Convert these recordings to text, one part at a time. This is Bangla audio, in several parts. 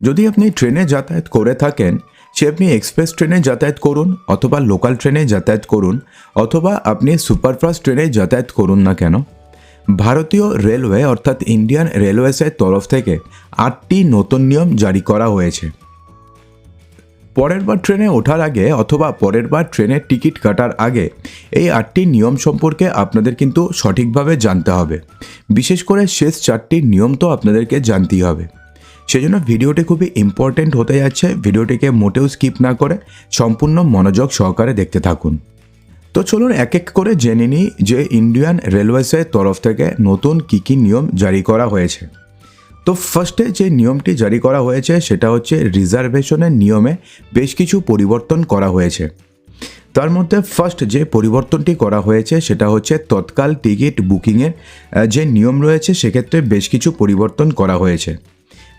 যদি আপনি ট্রেনে যাতায়াত করে থাকেন, সে আপনি এক্সপ্রেস ট্রেনে যাতায়াত করুন অথবা লোকাল ট্রেনে যাতায়াত করুন, অথবা আপনি সুপারফাস্ট ট্রেনে যাতায়াত করুন না কেন? ভারতীয় রেলওয়ে অর্থাৎ ইন্ডিয়ান রেলওয়েসের তরফ থেকে আটটি নতুন নিয়ম জারি করা হয়েছে। পরের বার ট্রেনে ওঠার আগে অথবা পরের বার ট্রেনের টিকিট কাটার আগে এই আটটি নিয়ম সম্পর্কে আপনাদের কিন্তু সঠিকভাবে জানতে হবে। বিশেষ করে শেষ চারটি নিয়ম তো আপনাদেরকে জানতেই হবে। সেজন্য ভিডিওটি খুবই ইম্পর্ট্যান্ট হতে যাচ্ছে। ভিডিওটিকে মোটেও স্কিপ না করে সম্পূর্ণ মনোযোগ সহকারে দেখতে থাকুন। তো চলুন এক এক করে জেনে নিই যে ইন্ডিয়ান রেলওয়েসের তরফ থেকে নতুন কী কী নিয়ম জারি করা হয়েছে। তো ফার্স্টে যে নিয়মটি জারি করা হয়েছে সেটা হচ্ছে রিজার্ভেশনের নিয়মে বেশ কিছু পরিবর্তন করা হয়েছে। তার মধ্যে ফার্স্ট যে পরিবর্তনটি করা হয়েছে সেটা হচ্ছে তৎকাল টিকিট বুকিংয়ের যে নিয়ম রয়েছে সেক্ষেত্রে বেশ কিছু পরিবর্তন করা হয়েছে।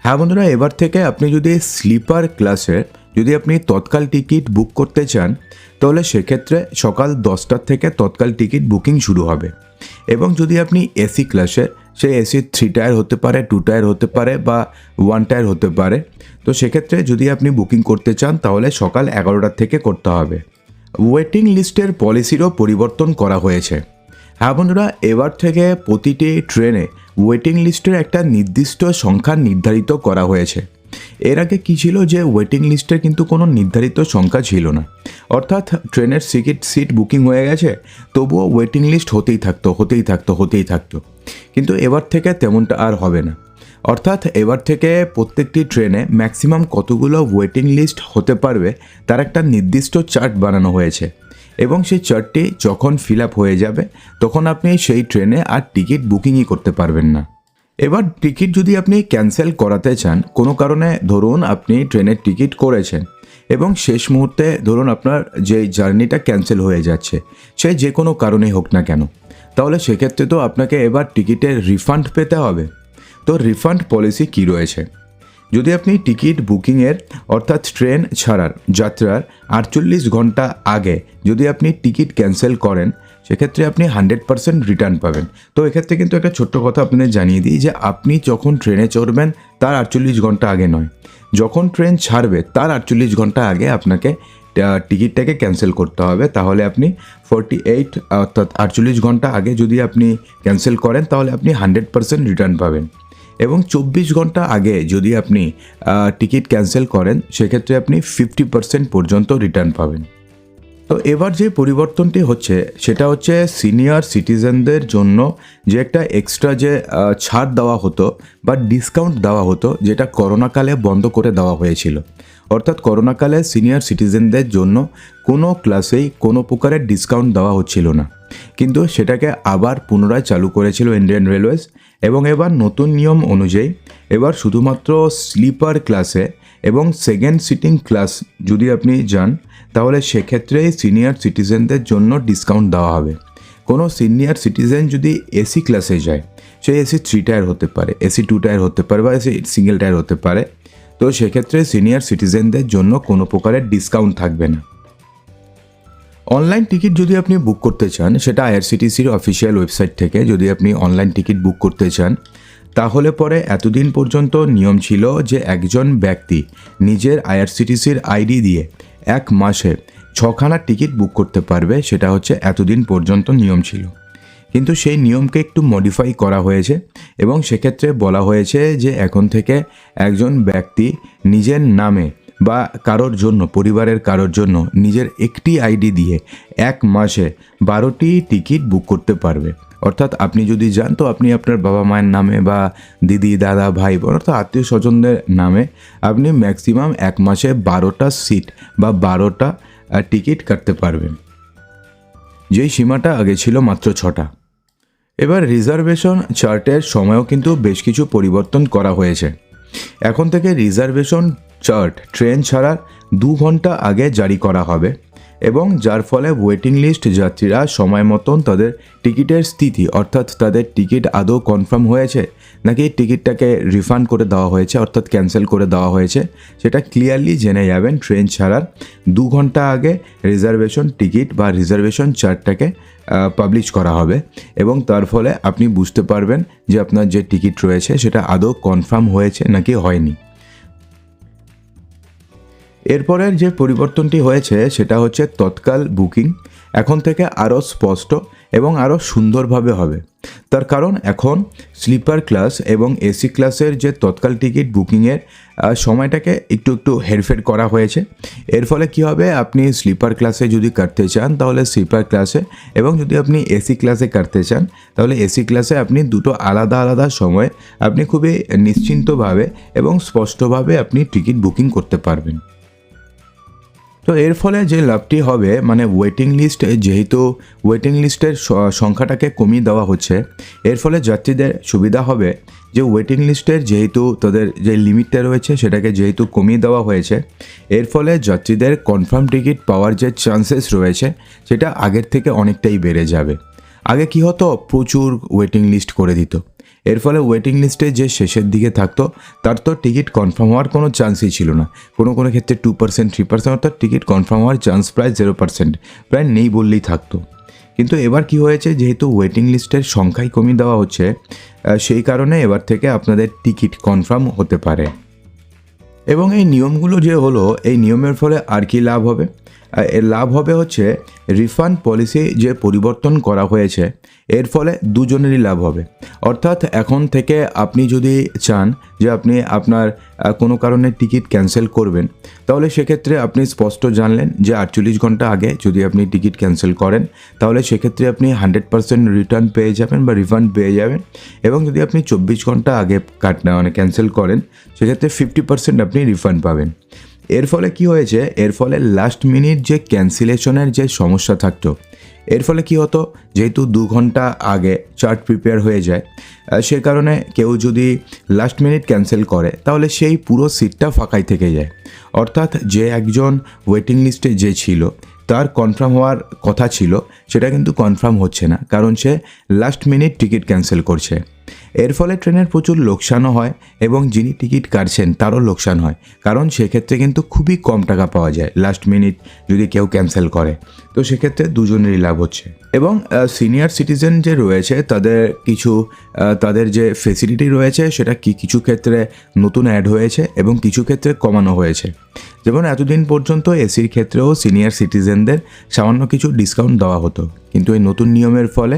হ্যাঁ বন্ধুরা, এবার থেকে আপনি যদি স্লিপার ক্লাসে যদি আপনি তৎকাল টিকিট বুক করতে চান, তাহলে সেক্ষেত্রে সকাল দশটার থেকে তৎকাল টিকিট বুকিং শুরু হবে। এবং যদি আপনি এসি ক্লাসে সে এসি থ্রি টায়ার হতে পারে টু টায়ার হতে পারে বা ওয়ান টায়ার হতে পারে, তো সেক্ষেত্রে যদি আপনি বুকিং করতে চান, তাহলে সকাল এগারোটার থেকে করতে হবে। ওয়েটিং লিস্টের পলিসিরও পরিবর্তন করা হয়েছে। হ্যাঁ বন্ধুরা, এবার থেকে প্রতিটি ট্রেনে ওয়েটিং লিস্টের একটা নির্দিষ্ট সংখ্যা নির্ধারিত করা হয়েছে। এর আগে কী ছিল যে ওয়েটিং লিস্টের কিন্তু কোনো নির্ধারিত সংখ্যা ছিল না। অর্থাৎ ট্রেনের সিকিট সিট বুকিং হয়ে গেছে, তবুও ওয়েটিং লিস্ট হতেই থাকতো হতেই থাকতো হতেই থাকতো। কিন্তু এবার থেকে তেমনটা আর হবে না। অর্থাৎ এবার থেকে প্রত্যেকটি ট্রেনে ম্যাক্সিমাম কতগুলো ওয়েটিং লিস্ট হতে পারবে, তার একটা নির্দিষ্ট চার্ট বানানো হয়েছে। এবং সেই চার্টটি যখন ফিল আপ হয়ে যাবে, তখন আপনি সেই ট্রেনে আর টিকিট বুকিংই করতে পারবেন না। এবার টিকিট যদি আপনি ক্যান্সেল করাতে চান, কোনো কারণে ধরুন আপনি ট্রেনের টিকিট করেছেন এবং শেষ মুহূর্তে ধরুন আপনার যে জার্নিটা ক্যান্সেল হয়ে যাচ্ছে, সে যে কোনো কারণেই হোক না কেন। তাহলে সেক্ষেত্রে তো আপনাকে এবার টিকিটের রিফান্ড পেতে হবে। তো রিফান্ড পলিসি কী রয়েছে? যদি আপনি টিকিট বুকিংয়ের, অর্থাৎ ট্রেন ছাড়ার যাত্রার আটচল্লিশ ঘণ্টা আগে যদি আপনি টিকিট ক্যান্সেল করেন, সেক্ষেত্রে আপনি হান্ড্রেড পার্সেন্ট রিটার্ন পাবেন। তো এক্ষেত্রে কিন্তু একটা ছোট্ট কথা আপনাদের জানিয়ে দিই যে আপনি যখন ট্রেনে চড়বেন, তার আটচল্লিশ ঘণ্টা আগে নয়। যখন ট্রেন ছাড়বে, তার আটচল্লিশ ঘণ্টা আগে আপনাকে টিকিটটাকে ক্যান্সেল করতে হবে। তাহলে আপনি ফোরটি এইট, অর্থাৎ আটচল্লিশ ঘণ্টা আগে যদি আপনি ক্যান্সেল করেন, তাহলে আপনি হান্ড্রেড পার্সেন্ট রিটার্ন পাবেন। এবং চব্বিশ ঘণ্টা আগে যদি আপনি টিকিট ক্যান্সেল করেন, সেক্ষেত্রে আপনি ফিফটি পার্সেন্ট পর্যন্ত রিটার্ন পাবেন। তো এবার যে পরিবর্তনটি হচ্ছে, সেটা হচ্ছে সিনিয়র সিটিজেনদের জন্য যে একটা এক্সট্রা যে ছাড় দেওয়া হতো বা ডিসকাউন্ট দেওয়া হতো, যেটা করোনাকালে বন্ধ করে দেওয়া হয়েছিল। অর্থাৎ করোনাকালে সিনিয়র সিটিজেনদের জন্য কোনো ক্লাসেই কোনো প্রকারের ডিসকাউন্ট দেওয়া হচ্ছিল না। কিন্তু সেটাকে আবার পুনরায় চালু করেছিল ইন্ডিয়ান রেলওয়েজ এবং এবার নতুন নিয়ম অনুযায়ী এবার শুধুমাত্র স্লিপার ক্লাসে এবং সেকেন্ড সিটিং ক্লাস যদি আপনি যান, তাহলে সেক্ষেত্রে সিনিয়র সিটিজেনদের জন্য ডিসকাউন্ট দেওয়া হবে। কোনো সিনিয়র সিটিজেন যদি এসি ক্লাসে যায়, সে এসি থ্রি টায়ার হতে পারে এসি টু টায়ার হতে পারে বা এসি সিঙ্গেল টায়ার হতে পারে। তো সেক্ষেত্রে সিনিয়র সিটিজেনদের জন্য কোনো প্রকারের ডিসকাউন্ট থাকবে না। অনলাইন টিকিট যদি আপনি বুক করতে চান, সেটা আইআরসিটিসির অফিসিয়াল ওয়েবসাইট থেকে যদি আপনি অনলাইন টিকিট বুক করতে চান, তাহলে পরে এতদিন পর্যন্ত নিয়ম ছিল যে একজন ব্যক্তি নিজের আইআরসিটিসির আইডি দিয়ে এক মাসে ছখানা টিকিট বুক করতে পারবে, সেটা হচ্ছে এতদিন পর্যন্ত নিয়ম ছিল। কিন্তু সেই নিয়মকে একটু মডিফাই করা হয়েছে এবং সেক্ষেত্রে বলা হয়েছে যে এখন থেকে একজন ব্যক্তি নিজের নামে বা কারোর জন্য, পরিবারের কারোর জন্য নিজের একটি আইডি দিয়ে এক মাসে বারোটি টিকিট বুক করতে পারবে। অর্থাৎ আপনি যদি যান, তো আপনি আপনার বাবা মায়ের নামে বা দিদি, দাদা, ভাই বোন, অর্থাৎ আত্মীয় স্বজনদের নামে আপনি ম্যাক্সিমাম এক মাসে বারোটা সিট বা বারোটা টিকিট কাটতে পারবেন। যেই সীমাটা আগে ছিল মাত্র ছটা। এবার রিজার্ভেশন চার্টের সময়ও কিন্তু বেশ কিছু পরিবর্তন করা হয়েছে। এখন থেকে রিজার্ভেশন চার্ট ট্রেন ছাড়ার দু ঘণ্টা আগে জারি করা হবে। এবং যার ফলে ওয়েটিং লিস্ট যাত্রীরা সময় মতন তাদের টিকিটের স্থিতি, অর্থাৎ তাদের টিকিট আদৌ কনফার্ম হয়েছে, নাকি টিকিটটাকে রিফান্ড করে দেওয়া হয়েছে, অর্থাৎ ক্যান্সেল করে দেওয়া হয়েছে, সেটা ক্লিয়ারলি জেনে যাবেন ট্রেন ছাড়ার। দু ঘণ্টা আগে রিজার্ভেশন টিকিট বা রিজার্ভেশন চার্টটাকে পাবলিশ করা হবে এবং তার ফলে আপনি বুঝতে পারবেন যে আপনার যে টিকিট রয়েছে সেটা আদৌ কনফার্ম হয়েছে নাকি হয়নি। এরপরের যে পরিবর্তনটি হয়েছে, সেটা হচ্ছে তৎকাল বুকিং। এখন থেকে আরও স্পষ্ট এবং আরও সুন্দরভাবে হবে। তার কারণ এখন স্লিপার ক্লাস এবং এসি ক্লাসের যে তৎকাল টিকিট বুকিংয়ের সময়টাকে একটু একটু হেরফের করা হয়েছে। এর ফলে কি হবে? আপনি স্লিপার ক্লাসে যদি কাটতে চান, তাহলে স্লিপার ক্লাসে এবং যদি আপনি এসি ক্লাসে কাটতে চান, তাহলে এসি ক্লাসে আপনি দুটো আলাদা আলাদা সময়ে আপনি খুবই নিশ্চিন্তভাবে এবং স্পষ্টভাবে আপনি টিকিট বুকিং করতে পারবেন। তো এর ফলে যে লাভটি হবে মানে ওয়েটিং লিস্ট যেহেতু ওয়েটিং লিস্টের সংখ্যাটাকে কমিয়ে দেওয়া হচ্ছে, এর ফলে যাত্রীদের সুবিধা হবে যে ওয়েটিং লিস্টের যেহেতু তাদের যে লিমিটটা রয়েছে সেটাকে যেহেতু কমিয়ে দেওয়া হয়েছে, এর ফলে যাত্রীদের কনফার্ম টিকিট পাওয়ার যে চান্সেস রয়েছে, সেটা আগের থেকে অনেকটাই বেড়ে যাবে। আগে কি হতো? প্রচুর ওয়েটিং লিস্ট করে দিত। এর ফলে ওয়েটিং লিস্টে যে শেষের দিকে থাকতো, তার তো টিকিট কনফার্ম হওয়ার কোনো চান্সই ছিল না। কোনো কোনো ক্ষেত্রে টু পার্সেন্ট থ্রি পার্সেন্ট অর্থাৎ টিকিট কনফার্ম হওয়ার চান্স প্রায় জিরো পার্সেন্ট প্রায় নেই বললেই থাকতো। কিন্তু এবার কি হয়েছে? যেহেতু ওয়েটিং লিস্টের সংখ্যাই কমিয়ে দেওয়া হচ্ছে সেই কারণে এবার থেকে আপনাদের টিকিট কনফার্ম হতে পারে। এবং এই নিয়মগুলো যে হলো, এই নিয়মের ফলে আর কি লাভ হবে? লাভ হবে হচ্ছে রিফান্ড পলিসি যে পরিবর্তন করা হয়েছে, এর ফলে দুজনেরই লাভ হবে। অর্থাৎ এখন থেকে আপনি যদি চান যে আপনি আপনার কোনো কারণে টিকিট ক্যান্সেল করবেন, তাহলে সেক্ষেত্রে আপনি স্পষ্ট জানলেন যে আটচল্লিশ ঘণ্টা আগে যদি আপনি টিকিট ক্যান্সেল করেন, তাহলে সেক্ষেত্রে আপনি হান্ড্রেড পার্সেন্ট রিটার্ন পেয়ে যাবেন বা রিফান্ড পেয়ে যাবেন এবং যদি আপনি চব্বিশ ঘণ্টা আগে কাট মানে ক্যান্সেল করেন, সেক্ষেত্রে ফিফটি পার্সেন্ট আপনি রিফান্ড পাবেন। এর ফলে কি হয়েছে? এর ফলে লাস্ট মিনিট যে ক্যান্সেলেশনের যে সমস্যা থাকতো, এর ফলে কি হতো? যেহেতু দু ঘণ্টা আগে চার্ট প্রিপেয়ার হয়ে যায় সে কারণে কেউ যদি লাস্ট মিনিট ক্যান্সেল করে, তাহলে সেই পুরো সিটটা ফাঁকাই থেকে যায়। অর্থাৎ যে একজন ওয়েটিং লিস্টে যে ছিল, তার কনফার্ম হওয়ার কথা ছিল সেটা কিন্তু কনফার্ম হচ্ছে না, কারণ সে লাস্ট মিনিট টিকিট ক্যান্সেল করছে। এর ফলে ট্রেনের প্রচুর লোকসানও হয় এবং যিনি টিকিট কাটছেন তারও লোকসান হয়, কারণ সেক্ষেত্রে কিন্তু খুবই কম টাকা পাওয়া যায় লাস্ট মিনিট যদি কেউ ক্যান্সেল করে। তো সেক্ষেত্রে দুজনেরই লাভ হচ্ছে। এবং সিনিয়র সিটিজেন যে রয়েছে, তাদের কিছু তাদের যে ফেসিলিটি রয়েছে, সেটা কি কিছু ক্ষেত্রে নতুন অ্যাড হয়েছে এবং কিছু ক্ষেত্রে কমানো হয়েছে। যেমন এতদিন পর্যন্ত এসির ক্ষেত্রেও সিনিয়র সিটিজেনদের সামান্য কিছু ডিসকাউন্ট দেওয়া হতো। কিন্তু এই নতুন নিয়মের ফলে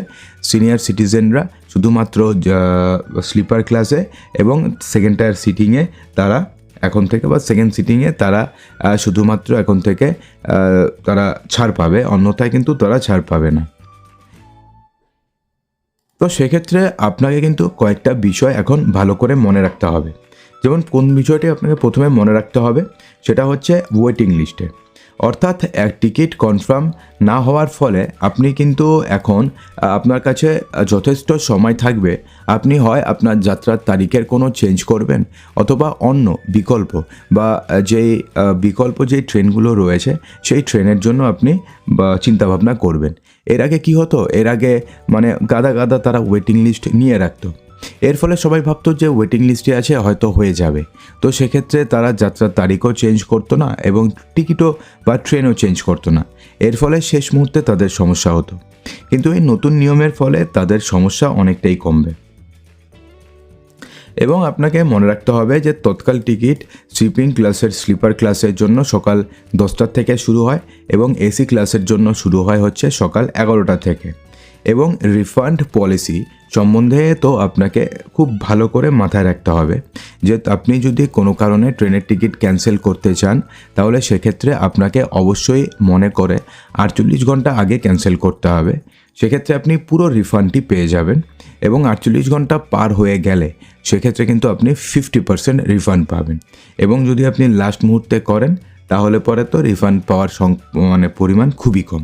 সিনিয়র সিটিজেনরা শুধুমাত্র স্লিপার ক্লাসে এবং সেকেন্ড টায়ার সিটিংয়ে তারা এখন থেকে বা সেকেন্ড সিটিংয়ে তারা শুধুমাত্র এখন থেকে তারা ছাড় পাবে। অন্যথায় কিন্তু তারা ছাড় পাবে না। তো সেক্ষেত্রে আপনাকে কিন্তু কয়েকটা বিষয় এখন ভালো করে মনে রাখতে হবে। যেমন কোন বিষয়টি আপনাকে প্রথমে মনে রাখতে হবে, সেটা হচ্ছে ওয়েটিং লিস্টে অর্থাৎ এক টিকিট কনফার্ম না হওয়ার ফলে আপনি কিন্তু এখন আপনার কাছে যথেষ্ট সময় থাকবে। আপনি হয় আপনার যাত্রার তারিখের কোনো চেঞ্জ করবেন অথবা অন্য বিকল্প বা যেই বিকল্প যেই ট্রেনগুলো রয়েছে, সেই ট্রেনের জন্য আপনি চিন্তাভাবনা করবেন। এর আগে কি হতো? এর আগে মানে গাদা গাদা তারা ওয়েটিং লিস্ট নিয়ে রাখতো। এর ফলে সবাই ভাবতো যে ওয়েটিং লিস্টে আছে, হয়তো হয়ে যাবে। তো সেক্ষেত্রে তারা যাত্রার তারিখও চেঞ্জ করতো না এবং টিকিটও বা ট্রেনও চেঞ্জ করতো না। এর ফলে শেষ মুহূর্তে তাদের সমস্যা হতো। কিন্তু এই নতুন নিয়মের ফলে তাদের সমস্যা অনেকটাই কমবে। এবং আপনাকে মনে রাখতে হবে যে তৎকাল টিকিট স্লিপিং ক্লাসের স্লিপার ক্লাসের জন্য সকাল দশটার থেকে শুরু হয় এবং এসি ক্লাসের জন্য শুরু হয় হচ্ছে সকাল এগারোটা থেকে। এবং রিফান্ড পলিসি সম্বন্ধে তো আপনাকে খুব ভালো করে মাথায় রাখতে হবে। যে আপনি যদি কোনো কারণে ট্রেনের টিকিট ক্যান্সেল করতে চান, তাহলে সেক্ষেত্রে আপনাকে অবশ্যই মনে করে আটচল্লিশ ঘণ্টা আগে ক্যান্সেল করতে হবে। সেক্ষেত্রে আপনি পুরো রিফান্ডটি পেয়ে যাবেন এবং আটচল্লিশ ঘণ্টা পার হয়ে গেলে সেক্ষেত্রে কিন্তু আপনি ফিফটি পার্সেন্ট রিফান্ড পাবেন। এবং যদি আপনি লাস্ট মুহূর্তে করেন, তাহলে পরে তো রিফান্ড পাওয়ার সং- মানে পরিমাণ খুবই কম।